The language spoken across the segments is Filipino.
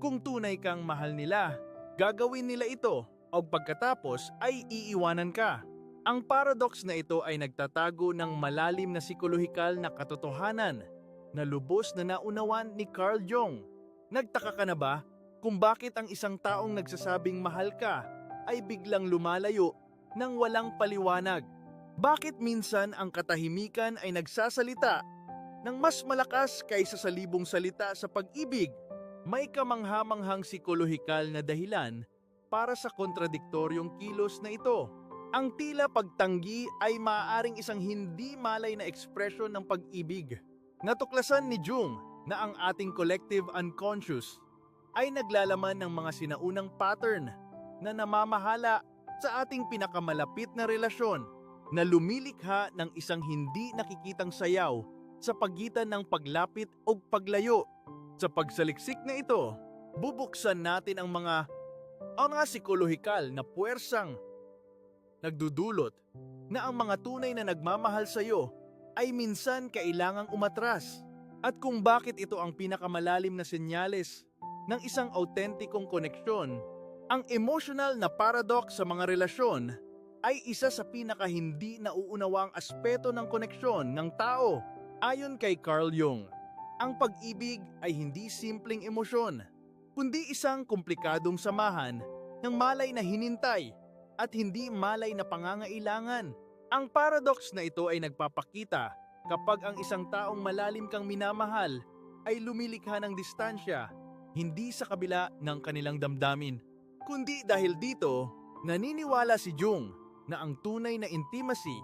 Kung tunay kang mahal nila, gagawin nila ito o pagkatapos ay iiwanan ka. Ang paradox na ito ay nagtatago ng malalim na psikolohikal na katotohanan na lubos na naunawan ni Carl Jung. Nagtaka ka na ba kung bakit ang isang taong nagsasabing mahal ka ay biglang lumalayo nang walang paliwanag? Bakit minsan ang katahimikan ay nagsasalita ng mas malakas kaysa sa libong salita sa pag-ibig? May kamanghamanghang psikolohikal na dahilan para sa kontradiktoryong kilos na ito. Ang tila pagtanggi ay maaaring isang hindi malay na ekspresyon ng pag-ibig. Natuklasan ni Jung na ang ating collective unconscious ay naglalaman ng mga sinaunang pattern na namamahala sa ating pinakamalapit na relasyon na lumilikha ng isang hindi nakikitang sayaw sa pagitan ng paglapit o paglayo. Sa pagsaliksik na ito, bubuksan natin ang mga ang mga psikolohikal na puwersang nagdudulot na ang mga tunay na nagmamahal sa iyo ay minsan kailangang umatras at kung bakit ito ang pinakamalalim na senyales ng isang autentikong koneksyon, ang emotional na paradox sa mga relasyon ay isa sa pinaka hindi nauunawang aspeto ng koneksyon ng tao. Ayon kay Carl Jung, ang pag-ibig ay hindi simpleng emosyon, kundi isang komplikadong samahan ng malay na hinintay at hindi malay na pangangailangan. Ang paradox na ito ay nagpapakita kapag ang isang taong malalim kang minamahal ay lumilikha ng distansya, hindi sa kabila ng kanilang damdamin. Kundi dahil dito, naniniwala si Jung na ang tunay na intimacy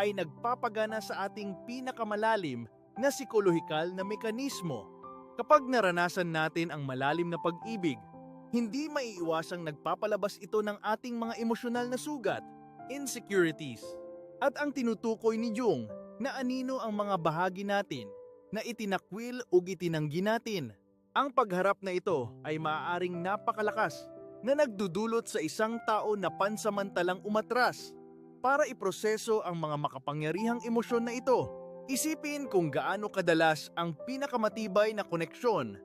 ay nagpapagana sa ating pinakamalalim na psikolohikal na mekanismo. Kapag naranasan natin ang malalim na pag-ibig, hindi maiiwasang nagpapalabas ito ng ating mga emosyonal na sugat, insecurities, at ang tinutukoy ni Jung na anino ang mga bahagi natin na itinakwil o itinanggi natin. Ang pagharap na ito ay maaaring napakalakas na nagdudulot sa isang tao na pansamantalang umatras para iproseso ang mga makapangyarihang emosyon na ito. Isipin kung gaano kadalas ang pinakamatibay na koneksyon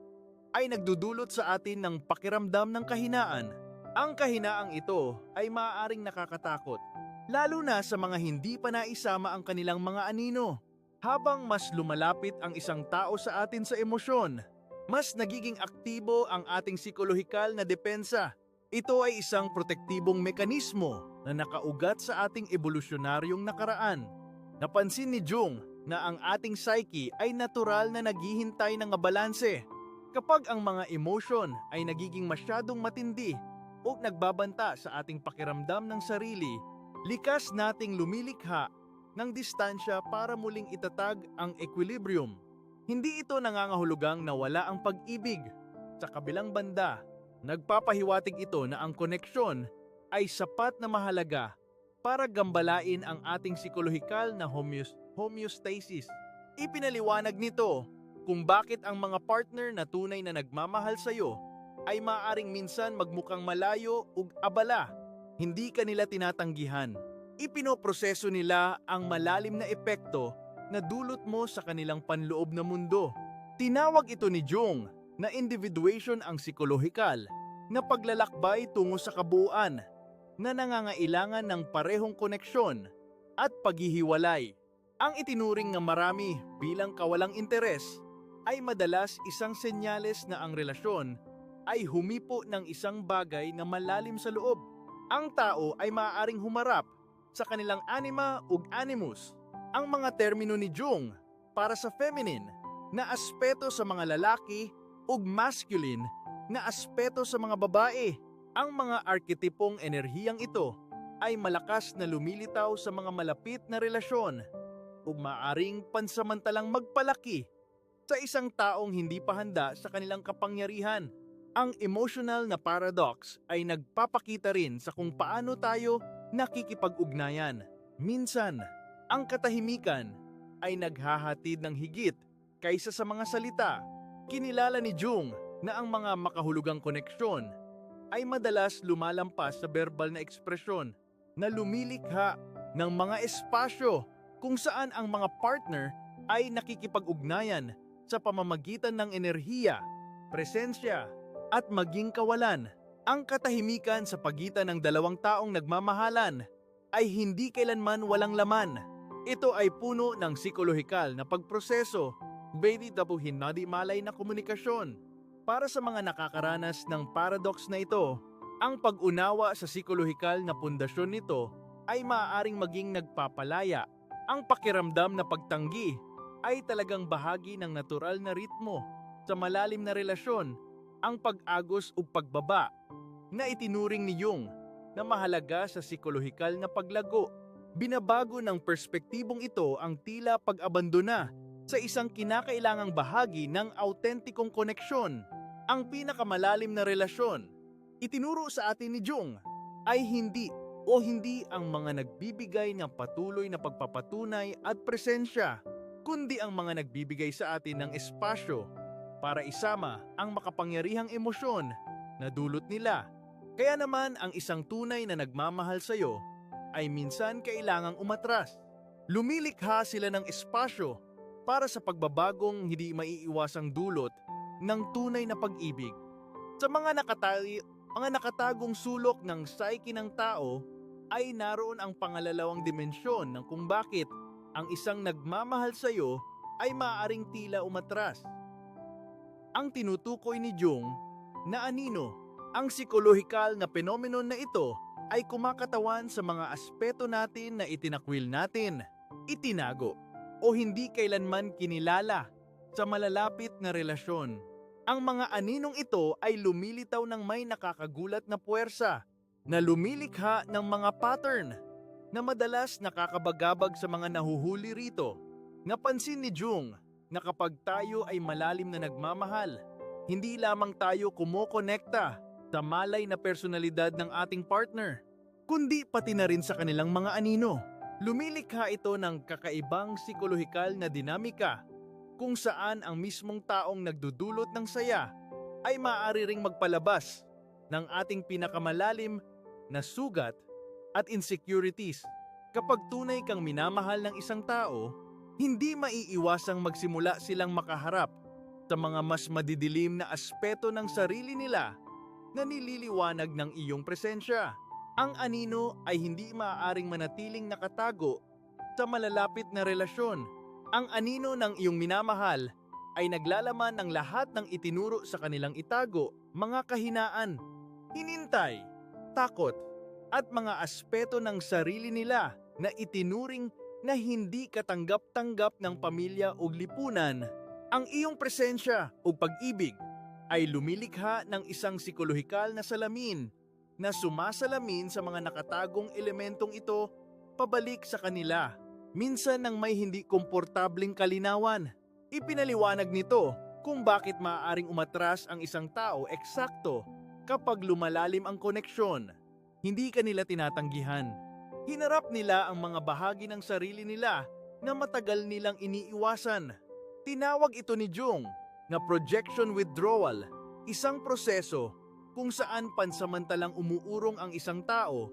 ay nagdudulot sa atin ng pakiramdam ng kahinaan. Ang kahinaang ito ay maaaring nakakatakot, lalo na sa mga hindi pa naisama ang kanilang mga anino. Habang mas lumalapit ang isang tao sa atin sa emosyon, mas nagiging aktibo ang ating psikolohikal na depensa. Ito ay isang protektibong mekanismo na nakaugat sa ating evolusyonaryong nakaraan. Napansin ni Jung na ang ating psyche ay natural na naghihintay ng balanse. Kapag ang mga emotion ay nagiging masyadong matindi o nagbabanta sa ating pakiramdam ng sarili, likas nating lumilikha ng distansya para muling itatag ang equilibrium. Hindi ito nangangahulugang nawala ang pag-ibig. Sa kabilang banda, nagpapahiwatig ito na ang koneksyon ay sapat na mahalaga para gambalain ang ating psikolohikal na homeos- homeostasis. Ipinaliwanag nito kung bakit ang mga partner na tunay na nagmamahal sa iyo ay maaring minsan magmukhang malayo ug abala. Hindi ka nila tinatanggihan. Ipinoproseso nila ang malalim na epekto na dulot mo sa kanilang panloob na mundo. Tinawag ito ni Jung na individuation ang psikolohikal na paglalakbay tungo sa kabuuan na nangangailangan ng parehong koneksyon at paghihiwalay. Ang itinuring ng marami bilang kawalang interes ay madalas isang senyales na ang relasyon ay humipo ng isang bagay na malalim sa loob. Ang tao ay maaaring humarap sa kanilang anima ug animus, ang mga termino ni Jung para sa feminine na aspeto sa mga lalaki ug masculine na aspeto sa mga babae. Ang mga arketipong enerhiyang ito ay malakas na lumilitaw sa mga malapit na relasyon ug maaring pansamantalang magpalaki sa isang taong hindi pa handa sa kanilang kapangyarihan. Ang emotional na paradox ay nagpapakita rin sa kung paano tayo nakikipag-ugnayan. Minsan, ang katahimikan ay naghahatid ng higit kaysa sa mga salita. Kinilala ni Jung na ang mga makahulugang koneksyon ay madalas lumalampas sa verbal na ekspresyon na lumilikha ng mga espasyo kung saan ang mga partner ay nakikipag-ugnayan sa pamamagitan ng enerhiya, presensya, at maging kawalan. Ang katahimikan sa pagitan ng dalawang taong nagmamahalan ay hindi kailanman walang laman. Ito ay puno ng psikolohikal na pagproseso, bedi dapo hinadi malay na komunikasyon. Para sa mga nakakaranas ng paradox na ito, ang pag-unawa sa psikolohikal na pundasyon nito ay maaaring maging nagpapalaya. Ang pakiramdam na pagtanggi ay talagang bahagi ng natural na ritmo sa malalim na relasyon, ang pag-agos o pagbaba na itinuring ni Jung na mahalaga sa psikolohikal na paglago. Binabago ng perspektibong ito ang tila pag-abandona sa isang kinakailangang bahagi ng autentikong koneksyon. Ang pinakamalalim na relasyon, itinuro sa atin ni Jung, ay hindi o hindi ang mga nagbibigay ng patuloy na pagpapatunay at presensya, kundi ang mga nagbibigay sa atin ng espasyo para isama ang makapangyarihang emosyon na dulot nila. Kaya naman ang isang tunay na nagmamahal sa iyo ay minsan kailangang umatras. Lumilikha sila ng espasyo para sa pagbabagong hindi maiiwasang dulot ng tunay na pag-ibig. Sa mga nakatali, mga nakatagong sulok ng psyche ng tao ay naroon ang pangalalawang dimensyon ng kung bakit ang isang nagmamahal sa iyo ay maaaring tila umatras. Ang tinutukoy ni Jung na anino, ang psikolohikal na phenomenon na ito ay kumakatawan sa mga aspeto natin na itinakwil natin, itinago, o hindi kailanman kinilala sa malalapit na relasyon. Ang mga aninong ito ay lumilitaw ng may nakakagulat na puwersa na lumilikha ng mga pattern na madalas nakakabagabag sa mga nahuhuli rito. Napansin ni Jung na kapag tayo ay malalim na nagmamahal, hindi lamang tayo kumokonekta sa malay na personalidad ng ating partner, kundi pati na rin sa kanilang mga anino. Lumilikha ito ng kakaibang psikolohikal na dinamika kung saan ang mismong taong nagdudulot ng saya ay maaari ring magpalabas ng ating pinakamalalim na sugat at insecurities. Kapag tunay kang minamahal ng isang tao, hindi maiiwasang magsimula silang makaharap sa mga mas madidilim na aspeto ng sarili nila na nililiwanag ng iyong presensya. Ang anino ay hindi maaaring manatiling nakatago sa malalapit na relasyon. Ang anino ng iyong minamahal ay naglalaman ng lahat ng itinuro sa kanilang itago, mga kahinaan, hinintay, takot, at mga aspeto ng sarili nila na itinuring na hindi katanggap-tanggap ng pamilya o lipunan. Ang iyong presensya o pag-ibig ay lumilikha ng isang psikolohikal na salamin na sumasalamin sa mga nakatagong elementong ito pabalik sa kanila. Minsan nang may hindi komportabling kalinawan, ipinaliwanag nito kung bakit maaaring umatras ang isang tao eksakto kapag lumalalim ang koneksyon. Hindi kanila tinatanggihan. Hinarap nila ang mga bahagi ng sarili nila na matagal nilang iniiwasan. Tinawag ito ni Jung na projection withdrawal, isang proseso kung saan pansamantalang umuurong ang isang tao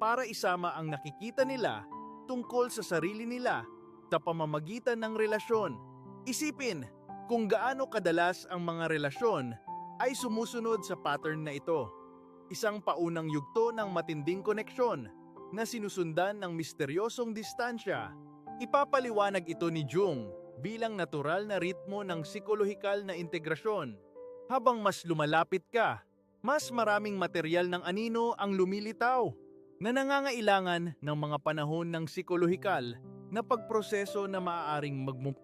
para isama ang nakikita nila tungkol sa sarili nila sa pamamagitan ng relasyon. Isipin kung gaano kadalas ang mga relasyon ay sumusunod sa pattern na ito. Isang paunang yugto ng matinding koneksyon na sinusundan ng misteryosong distansya. Ipapaliwanag ito ni Jung bilang natural na ritmo ng psikolohikal na integrasyon. Habang mas lumalapit ka, mas maraming material ng anino ang lumilitaw na nangangailangan ng mga panahon ng psikolohikal na pagproseso na maaaring magmu-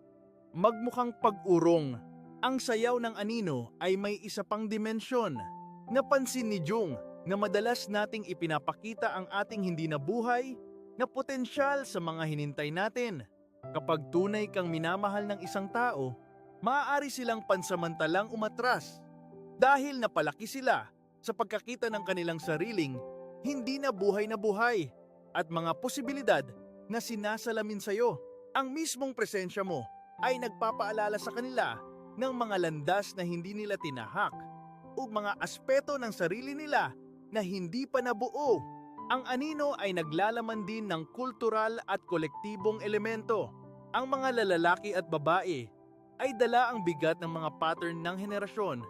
magmukhang pag-urong. Ang sayaw ng anino ay may isa pang dimensyon. Napansin ni Jung na madalas nating ipinapakita ang ating hindi nabuhay na potensyal sa mga hinintay natin. Kapag tunay kang minamahal ng isang tao, maaari silang pansamantalang umatras dahil napalaki sila sa pagkakita ng kanilang sariling hindi na buhay na buhay at mga posibilidad na sinasalamin sa iyo. Ang mismong presensya mo ay nagpapaalala sa kanila ng mga landas na hindi nila tinahak o mga aspeto ng sarili nila na hindi pa nabuo. Ang anino ay naglalaman din ng kultural at kolektibong elemento. Ang mga lalaki at babae ay dala ang bigat ng mga pattern ng henerasyon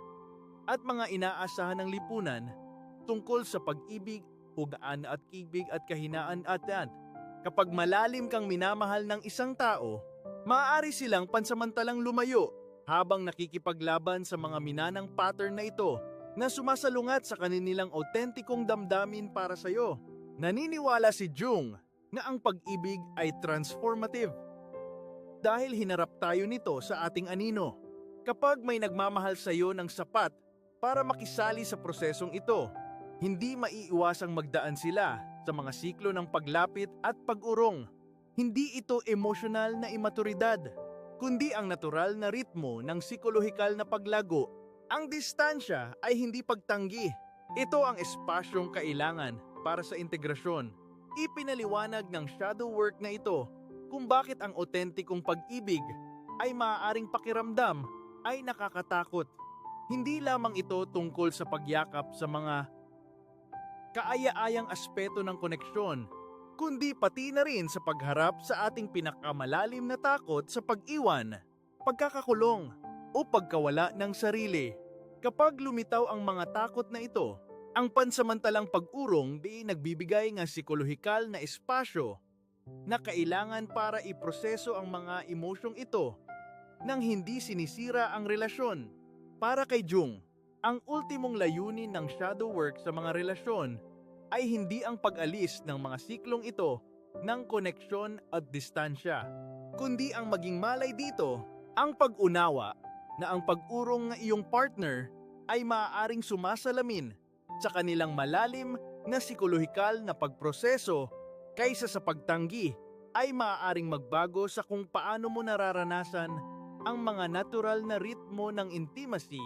at mga inaasahan ng lipunan tungkol sa pag-ibig, ugaan at kibig at kahinaan at yan. Kapag malalim kang minamahal ng isang tao, maaari silang pansamantalang lumayo habang nakikipaglaban sa mga minanang pattern na ito na sumasalungat sa kanilang autentikong damdamin para sa iyo. Naniniwala si Jung na ang pag-ibig ay transformative. Dahil hinarap tayo nito sa ating anino. Kapag may nagmamahal sa iyo ng sapat para makisali sa prosesong ito, hindi maiiwasang magdaan sila sa mga siklo ng paglapit at pag-urong. Hindi ito emosyonal na imaturidad, kundi ang natural na ritmo ng psikolohikal na paglago. Ang distansya ay hindi pagtanggi. Ito ang espasyong kailangan para sa integrasyon. Ipinaliwanag ng shadow work na ito kung bakit ang otentikong pag-ibig ay maaaring pakiramdam ay nakakatakot. Hindi lamang ito tungkol sa pagyakap sa mga kaaya-ayang aspeto ng koneksyon, kundi pati na rin sa pagharap sa ating pinakamalalim na takot sa pag-iwan, pagkakakulong, o pagkawala ng sarili. Kapag lumitaw ang mga takot na ito, ang pansamantalang pag-urong di nagbibigay ng psikolohikal na espasyo na kailangan para iproseso ang mga emosyong ito nang hindi sinisira ang relasyon. Para kay Jung, ang ultimong layunin ng shadow work sa mga relasyon ay hindi ang pag-alis ng mga siklong ito ng koneksyon at distansya, kundi ang maging malay dito ang pag-unawa na ang pag-urong ng iyong partner ay maaaring sumasalamin sa kanilang malalim na psikolohikal na pagproseso kaysa sa pagtanggi ay maaaring magbago sa kung paano mo nararanasan ang mga natural na ritmo ng intimacy.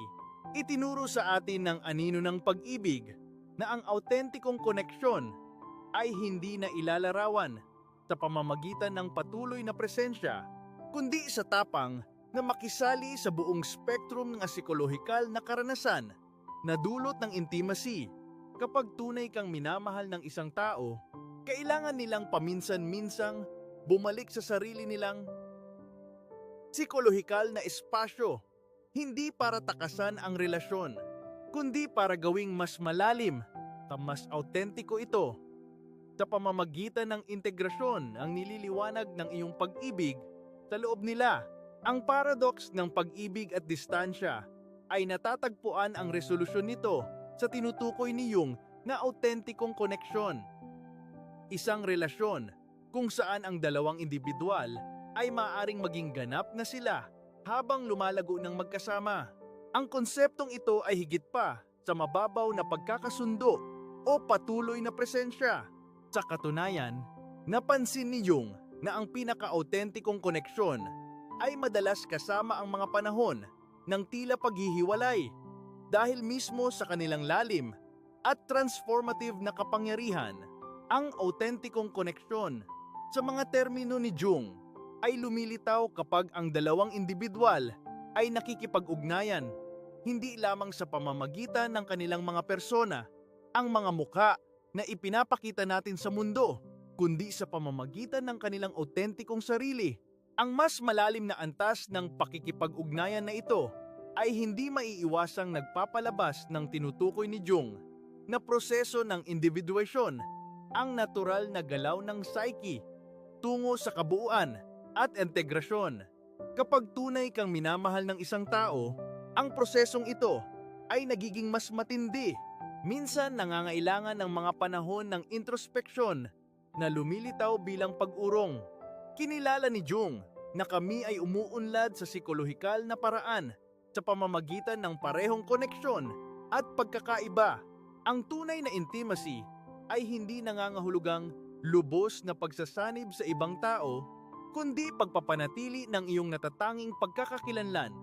Itinuro sa atin ng anino ng pag-ibig na ang autentikong koneksyon ay hindi na ilalarawan sa pamamagitan ng patuloy na presensya, kundi sa tapang na makisali sa buong spektrum ng psikolohikal na karanasan na dulot ng intimacy. Kapag tunay kang minamahal ng isang tao, kailangan nilang paminsan-minsang bumalik sa sarili nilang psikolohikal na espasyo, hindi para takasan ang relasyon, kundi para gawing mas malalim at mas autentiko ito. Sa pamamagitan ng integrasyon ang nililiwanag ng iyong pag-ibig sa loob nila. Ang paradox ng pag-ibig at distansya ay natatagpuan ang resolusyon nito sa tinutukoy ni Jung na autentikong koneksyon. Isang relasyon kung saan ang dalawang individual ay maaaring maging ganap na sila habang lumalago ng magkasama. Ang konseptong ito ay higit pa sa mababaw na pagkakasundo o patuloy na presensya. Sa katunayan, napansin ni Jung na ang pinaka-autentikong koneksyon ay madalas kasama ang mga panahon ng tila paghihiwalay dahil mismo sa kanilang lalim at transformative na kapangyarihan ang autentikong koneksyon sa mga termino ni Jung ay lumilitaw kapag ang dalawang individual ay nakikipag-ugnayan hindi lamang sa pamamagitan ng kanilang mga persona, ang mga muka na ipinapakita natin sa mundo, kundi sa pamamagitan ng kanilang autentikong sarili. Ang mas malalim na antas ng pakikipag-ugnayan na ito ay hindi maiiwasang nagpapalabas ng tinutukoy ni Jung na proseso ng individuasyon, ang natural na galaw ng psyche tungo sa kabuuan at integrasyon. Kapag tunay kang minamahal ng isang tao, ang prosesong ito ay nagiging mas matindi. Minsan nangangailangan ng mga panahon ng introspeksyon na lumilitaw bilang pag-urong. Kinilala ni Jung na kami ay umuunlad sa psikolohikal na paraan sa pamamagitan ng parehong koneksyon at pagkakaiba. Ang tunay na intimacy ay hindi nangangahulugang lubos na pagsasanib sa ibang tao, kundi pagpapanatili ng iyong natatanging pagkakakilanlan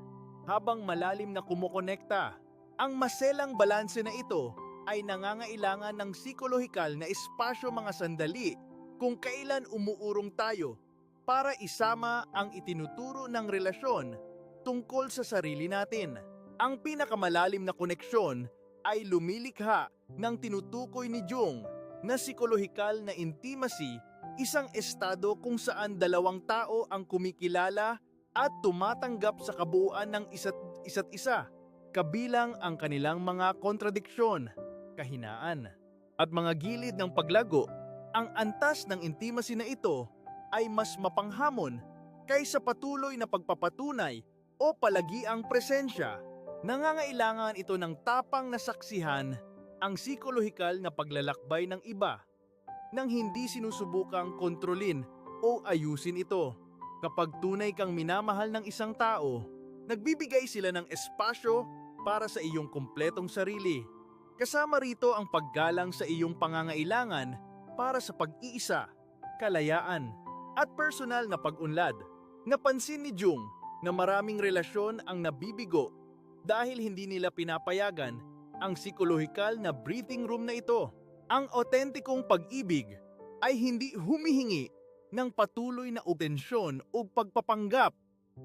habang malalim na kumukonekta. Ang maselang balanse na ito ay nangangailangan ng psikolohikal na espasyo mga sandali kung kailan umuurong tayo para isama ang itinuturo ng relasyon tungkol sa sarili natin. Ang pinakamalalim na koneksyon ay lumilikha ng tinutukoy ni Jung na psikolohikal na intimacy, isang estado kung saan dalawang tao ang kumikilala at tumatanggap sa kabuuan ng isa't, isa't isa. kabilang ang kanilang mga kontradiksyon, kahinaan, at mga gilid ng paglago, ang antas ng intimacy na ito ay mas mapanghamon kaysa patuloy na pagpapatunay o palagiang presensya. Nangangailangan ito ng tapang na saksihan ang psikolohikal na paglalakbay ng iba nang hindi sinusubukang kontrolin o ayusin ito. Kapag tunay kang minamahal ng isang tao, nagbibigay sila ng espasyo para sa iyong kumpletong sarili. Kasama rito ang paggalang sa iyong pangangailangan para sa pag-iisa, kalayaan, at personal na pag-unlad. Napansin ni Jung na maraming relasyon ang nabibigo dahil hindi nila pinapayagan ang psikolohikal na breathing room na ito. Ang autentikong pag-ibig ay hindi humihingi ng patuloy na utensyon o pagpapanggap.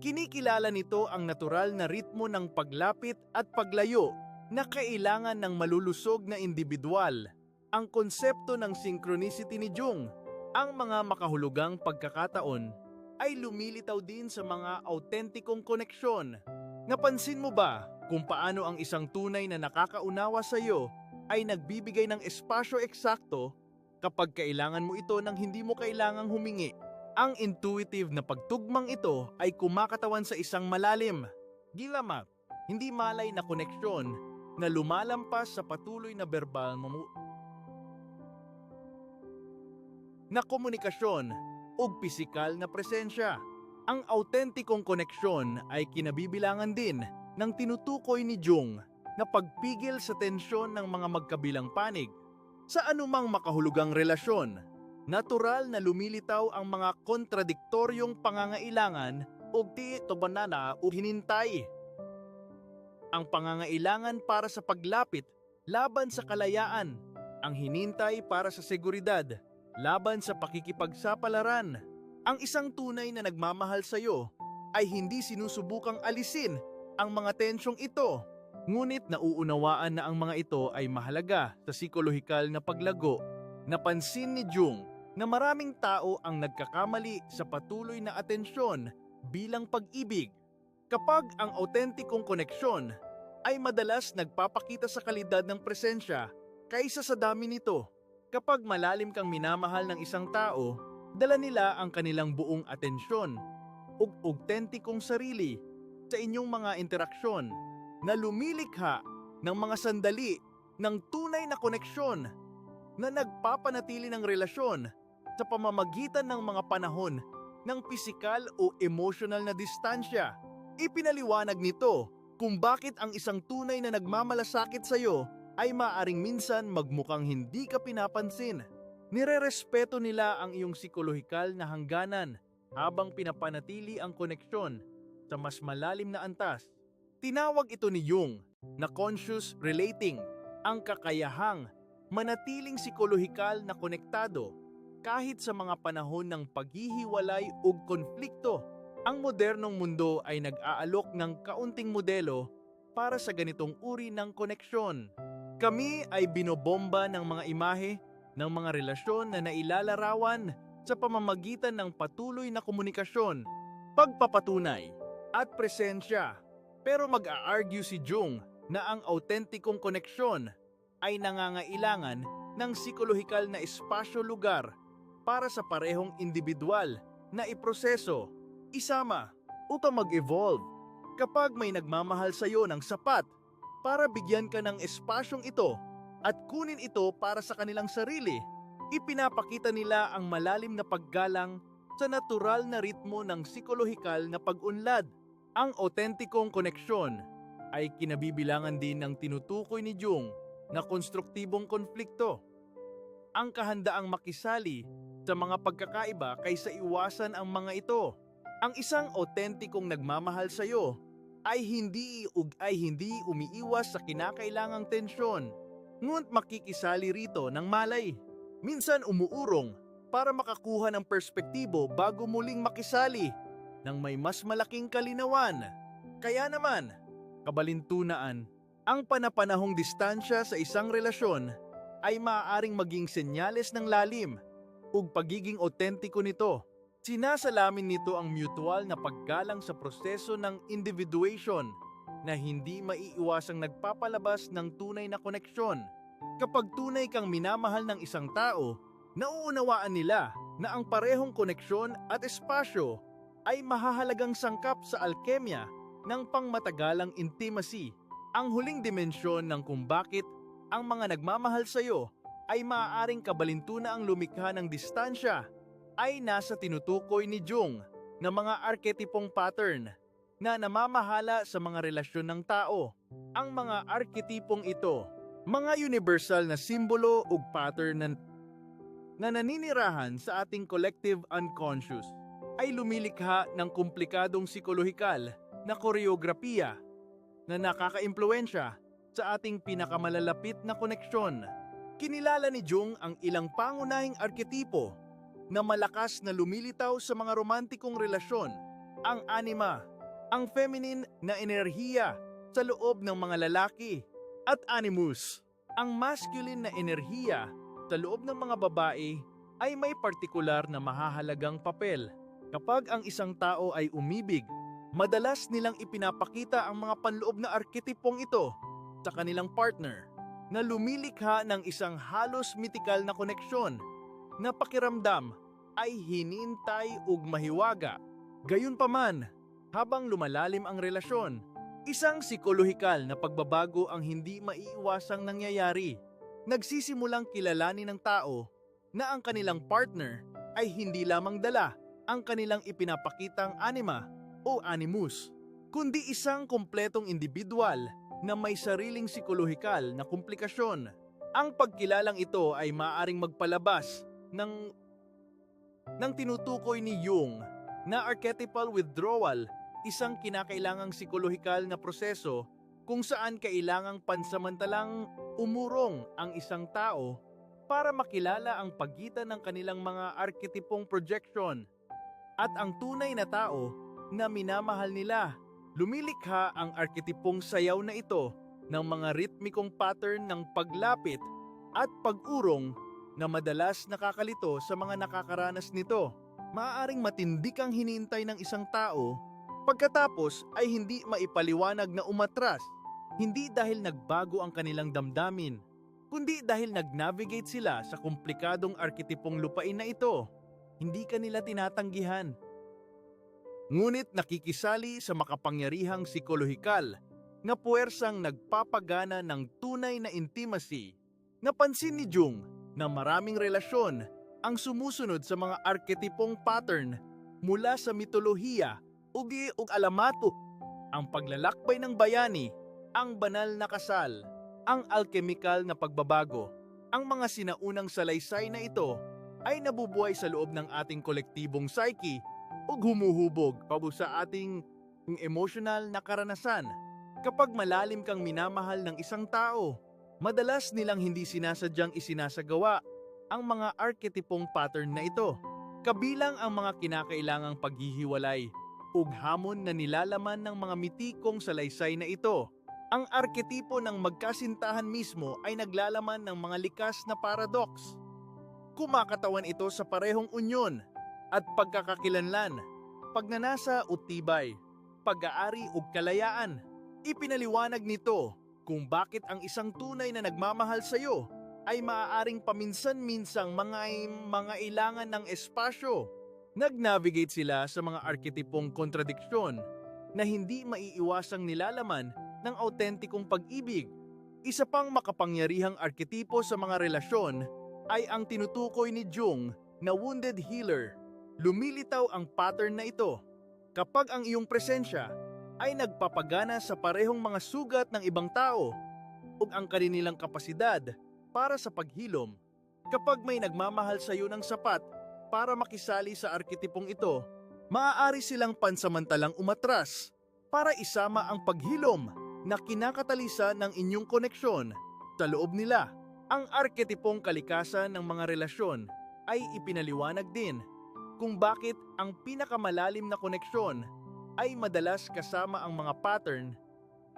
Kinikilala nito ang natural na ritmo ng paglapit at paglayo na kailangan ng malulusog na individual. Ang konsepto ng synchronicity ni Jung, ang mga makahulugang pagkakataon, ay lumilitaw din sa mga autentikong koneksyon. Napansin mo ba kung paano ang isang tunay na nakakaunawa sa iyo ay nagbibigay ng espasyo eksakto kapag kailangan mo ito nang hindi mo kailangang humingi. Ang intuitive na pagtugmang ito ay kumakatawan sa isang malalim, gilamat, hindi malay na koneksyon na lumalampas sa patuloy na verbal mamu na komunikasyon o pisikal na presensya. Ang autentikong koneksyon ay kinabibilangan din ng tinutukoy ni Jung na pagpigil sa tensyon ng mga magkabilang panig sa anumang makahulugang relasyon. Natural na lumilitaw ang mga kontradiktoryong pangangailangan o di to banana o hinintay. Ang pangangailangan para sa paglapit laban sa kalayaan, ang hinintay para sa seguridad laban sa pakikipagsapalaran. Ang isang tunay na nagmamahal sa iyo ay hindi sinusubukang alisin ang mga tensyong ito. Ngunit nauunawaan na ang mga ito ay mahalaga sa psikolohikal na paglago. Napansin ni Jung na maraming tao ang nagkakamali sa patuloy na atensyon bilang pag-ibig. Kapag ang autentikong koneksyon ay madalas nagpapakita sa kalidad ng presensya kaysa sa dami nito. Kapag malalim kang minamahal ng isang tao, dala nila ang kanilang buong atensyon ug autentikong sarili sa inyong mga interaksyon na lumilikha ng mga sandali ng tunay na koneksyon na nagpapanatili ng relasyon sa pamamagitan ng mga panahon ng pisikal o emotional na distansya. Ipinaliwanag nito kung bakit ang isang tunay na nagmamalasakit sa iyo ay maaring minsan magmukhang hindi ka pinapansin. Nirerespeto nila ang iyong psikolohikal na hangganan habang pinapanatili ang koneksyon sa mas malalim na antas. Tinawag ito ni Jung na conscious relating, ang kakayahang manatiling psikolohikal na konektado kahit sa mga panahon ng paghihiwalay o konflikto. Ang modernong mundo ay nag-aalok ng kaunting modelo para sa ganitong uri ng koneksyon. Kami ay binobomba ng mga imahe ng mga relasyon na nailalarawan sa pamamagitan ng patuloy na komunikasyon, pagpapatunay, at presensya. Pero mag-a-argue si Jung na ang autentikong koneksyon ay nangangailangan ng psikolohikal na espasyo-lugar para sa parehong individual na iproseso, isama, upang mag-evolve. Kapag may nagmamahal sa iyo ng sapat para bigyan ka ng espasyong ito at kunin ito para sa kanilang sarili, ipinapakita nila ang malalim na paggalang sa natural na ritmo ng psikolohikal na pag-unlad. Ang autentikong koneksyon ay kinabibilangan din ng tinutukoy ni Jung na konstruktibong konflikto. Ang kahandaang makisali sa mga pagkakaiba kaysa iwasan ang mga ito. Ang isang autentikong nagmamahal sa iyo ay hindi ug ay hindi umiiwas sa kinakailangang tensyon ngunit makikisali rito ng malay. Minsan umuurong para makakuha ng perspektibo bago muling makisali ng may mas malaking kalinawan. Kaya naman, kabalintunaan, ang panapanahong distansya sa isang relasyon ay maaaring maging senyales ng lalim ug pagiging otentiko nito. Sinasalamin nito ang mutual na paggalang sa proseso ng individuation na hindi maiiwasang nagpapalabas ng tunay na koneksyon. Kapag tunay kang minamahal ng isang tao, nauunawaan nila na ang parehong koneksyon at espasyo ay mahahalagang sangkap sa alkemya ng pangmatagalang intimacy. Ang huling dimensyon ng kung bakit ang mga nagmamahal sa iyo ay maaaring kabalintuna ang lumikha ng distansya ay nasa tinutukoy ni Jung na mga arketipong pattern na namamahala sa mga relasyon ng tao. Ang mga arketipong ito, mga universal na simbolo o pattern na, na naninirahan sa ating collective unconscious ay lumilikha ng komplikadong psikolohikal na koreografiya na nakakaimpluensya sa ating pinakamalalapit na koneksyon. Kinilala ni Jung ang ilang pangunahing arketipo na malakas na lumilitaw sa mga romantikong relasyon, ang anima, ang feminine na enerhiya sa loob ng mga lalaki, at animus, ang masculine na enerhiya sa loob ng mga babae ay may partikular na mahahalagang papel. Kapag ang isang tao ay umibig, madalas nilang ipinapakita ang mga panloob na arketipong ito sa kanilang partner na lumilikha ng isang halos mitikal na koneksyon na pakiramdam ay hinintay ug mahiwaga. Gayunpaman, habang lumalalim ang relasyon, isang psikolohikal na pagbabago ang hindi maiiwasang nangyayari. Nagsisimulang kilalanin ng tao na ang kanilang partner ay hindi lamang dala ang kanilang ipinapakitang anima o animus, kundi isang kompletong individual na may sariling psikolohikal na komplikasyon. Ang pagkilalang ito ay maaaring magpalabas ng ng tinutukoy ni Jung na archetypal withdrawal, isang kinakailangang psikolohikal na proseso kung saan kailangang pansamantalang umurong ang isang tao para makilala ang pagitan ng kanilang mga arketipong projection at ang tunay na tao na minamahal nila. Lumilikha ang arketipong sayaw na ito ng mga ritmikong pattern ng paglapit at pag-urong na madalas nakakalito sa mga nakakaranas nito. Maaaring matindi kang hinintay ng isang tao pagkatapos ay hindi maipaliwanag na umatras, hindi dahil nagbago ang kanilang damdamin, kundi dahil nag-navigate sila sa komplikadong arketipong lupain na ito. Hindi ka nila tinatanggihan. Ngunit nakikisali sa makapangyarihang psikolohikal na puwersang nagpapagana ng tunay na intimacy. Napansin ni Jung na maraming relasyon ang sumusunod sa mga arketipong pattern mula sa mitolohiya, ugi ug alamato, ang paglalakbay ng bayani, ang banal na kasal, ang alkemikal na pagbabago. Ang mga sinaunang salaysay na ito ay nabubuhay sa loob ng ating kolektibong psyche ug humuhubog pabo sa ating emotional na karanasan. Kapag malalim kang minamahal ng isang tao, madalas nilang hindi sinasadyang isinasagawa ang mga arketipong pattern na ito. Kabilang ang mga kinakailangang paghihiwalay ug hamon na nilalaman ng mga mitikong salaysay na ito. Ang arketipo ng magkasintahan mismo ay naglalaman ng mga likas na paradox. Kumakatawan ito sa parehong unyon at pagkakakilanlan, pagnanasa o tibay, pag-aari o kalayaan. Ipinaliwanag nito kung bakit ang isang tunay na nagmamahal sa iyo ay maaaring paminsan-minsang mga mga ilangan ng espasyo. Nag-navigate sila sa mga arketipong kontradiksyon na hindi maiiwasang nilalaman ng autentikong pag-ibig. Isa pang makapangyarihang arketipo sa mga relasyon ay ang tinutukoy ni Jung na wounded healer. Lumilitaw ang pattern na ito kapag ang iyong presensya ay nagpapagana sa parehong mga sugat ng ibang tao ug ang kanilang kapasidad para sa paghilom. Kapag may nagmamahal sa iyo ng sapat para makisali sa arketipong ito, maaari silang pansamantalang umatras para isama ang paghilom na kinakatalisa ng inyong koneksyon sa loob nila. Ang arketipong kalikasan ng mga relasyon ay ipinaliwanag din kung bakit ang pinakamalalim na koneksyon ay madalas kasama ang mga pattern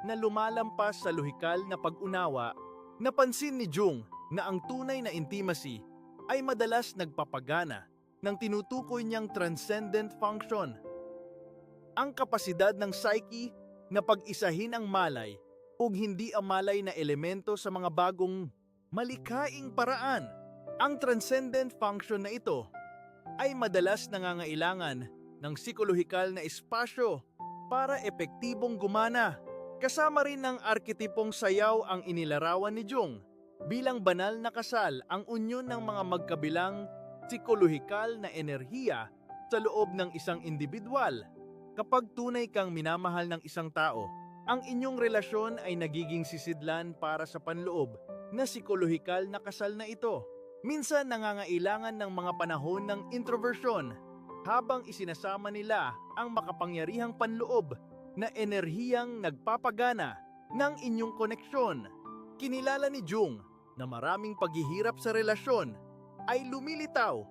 na lumalampas sa lohikal na pag-unawa. Napansin ni Jung na ang tunay na intimacy ay madalas nagpapagana ng tinutukoy niyang transcendent function. Ang kapasidad ng psyche na pag-isahin ang malay ug hindi ang malay na elemento sa mga bagong malikaing paraan. Ang transcendent function na ito ay madalas nangangailangan ng psikolohikal na espasyo para epektibong gumana. Kasama rin ng arketipong sayaw ang inilarawan ni Jung. Bilang banal na kasal ang unyon ng mga magkabilang psikolohikal na enerhiya sa loob ng isang individual. Kapag tunay kang minamahal ng isang tao, ang inyong relasyon ay nagiging sisidlan para sa panloob na psikolohikal na kasal na ito. Minsan nangangailangan ng mga panahon ng introversion habang isinasama nila ang makapangyarihang panloob na enerhiyang nagpapagana ng inyong koneksyon. Kinilala ni Jung na maraming paghihirap sa relasyon ay lumilitaw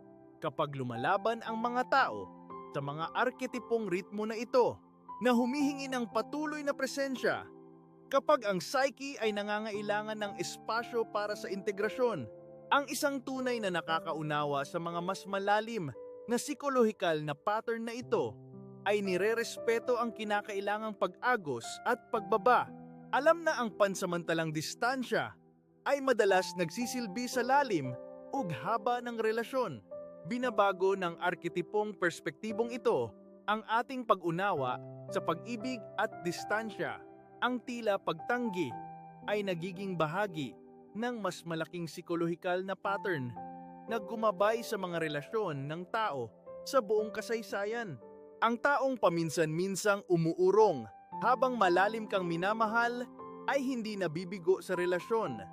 kapag lumalaban ang mga tao sa mga arketipong ritmo na ito na humihingi ng patuloy na presensya kapag ang psyche ay nangangailangan ng espasyo para sa integrasyon. Ang isang tunay na nakakaunawa sa mga mas malalim na psikolohikal na pattern na ito ay nirerespeto ang kinakailangang pag-agos at pagbaba. Alam na ang pansamantalang distansya ay madalas nagsisilbi sa lalim ug haba ng relasyon. Binabago ng arketipong perspektibong ito ang ating pag-unawa sa pag-ibig at distansya. Ang tila pagtanggi ay nagiging bahagi ng mas malaking psikolohikal na pattern na gumabay sa mga relasyon ng tao sa buong kasaysayan. Ang taong paminsan-minsang umuurong habang malalim kang minamahal ay hindi nabibigo sa relasyon,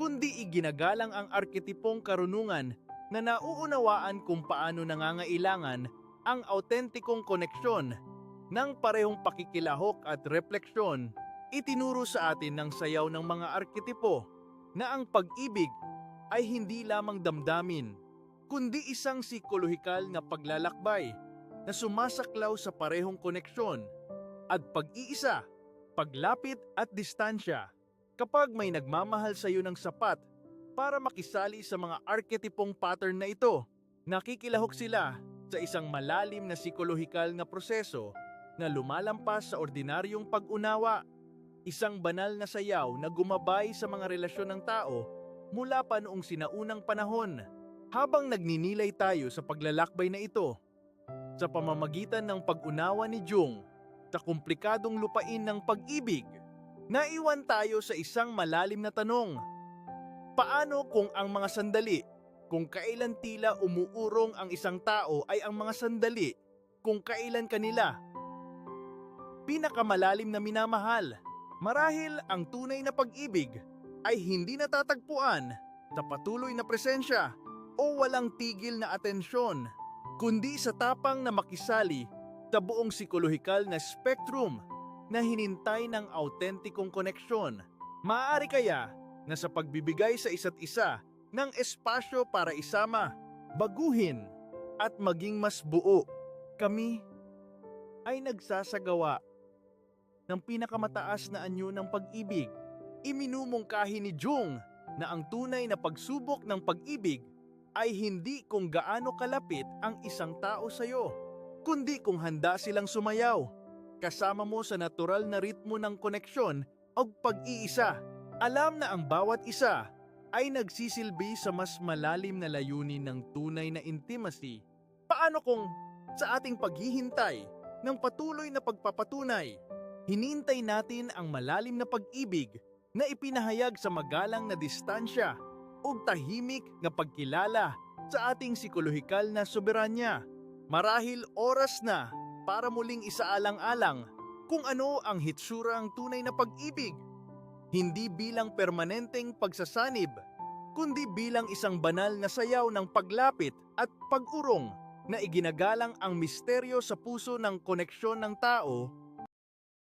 kundi iginagalang ang arketipong karunungan na nauunawaan kung paano nangangailangan ang autentikong koneksyon ng parehong pakikilahok at refleksyon itinuro sa atin ng sayaw ng mga arketipo na ang pag-ibig ay hindi lamang damdamin, kundi isang psikolohikal na paglalakbay na sumasaklaw sa parehong koneksyon at pag-iisa, paglapit at distansya. Kapag may nagmamahal sa iyo ng sapat para makisali sa mga arketipong pattern na ito, nakikilahok sila sa isang malalim na psikolohikal na proseso na lumalampas sa ordinaryong pag-unawa isang banal na sayaw na gumabay sa mga relasyon ng tao mula pa noong sinaunang panahon. Habang nagninilay tayo sa paglalakbay na ito, sa pamamagitan ng pag-unawa ni Jung sa komplikadong lupain ng pag-ibig, naiwan tayo sa isang malalim na tanong. Paano kung ang mga sandali, kung kailan tila umuurong ang isang tao ay ang mga sandali, kung kailan kanila pinakamalalim na minamahal? Marahil ang tunay na pag-ibig ay hindi natatagpuan sa patuloy na presensya o walang tigil na atensyon, kundi sa tapang na makisali sa buong psikolohikal na spectrum na hinintay ng autentikong koneksyon. Maaari kaya na sa pagbibigay sa isa't isa ng espasyo para isama, baguhin at maging mas buo, kami ay nagsasagawa ng pinakamataas na anyo ng pag-ibig. Iminumungkahi ni Jung na ang tunay na pagsubok ng pag-ibig ay hindi kung gaano kalapit ang isang tao sa iyo, kundi kung handa silang sumayaw, kasama mo sa natural na ritmo ng koneksyon o pag-iisa. Alam na ang bawat isa ay nagsisilbi sa mas malalim na layunin ng tunay na intimacy. Paano kung sa ating paghihintay ng patuloy na pagpapatunay Hinintay natin ang malalim na pag-ibig na ipinahayag sa magalang na distansya o tahimik na pagkilala sa ating psikolohikal na soberanya. Marahil oras na para muling isaalang-alang kung ano ang hitsurang tunay na pag-ibig. Hindi bilang permanenteng pagsasanib, kundi bilang isang banal na sayaw ng paglapit at pag-urong na iginagalang ang misteryo sa puso ng koneksyon ng tao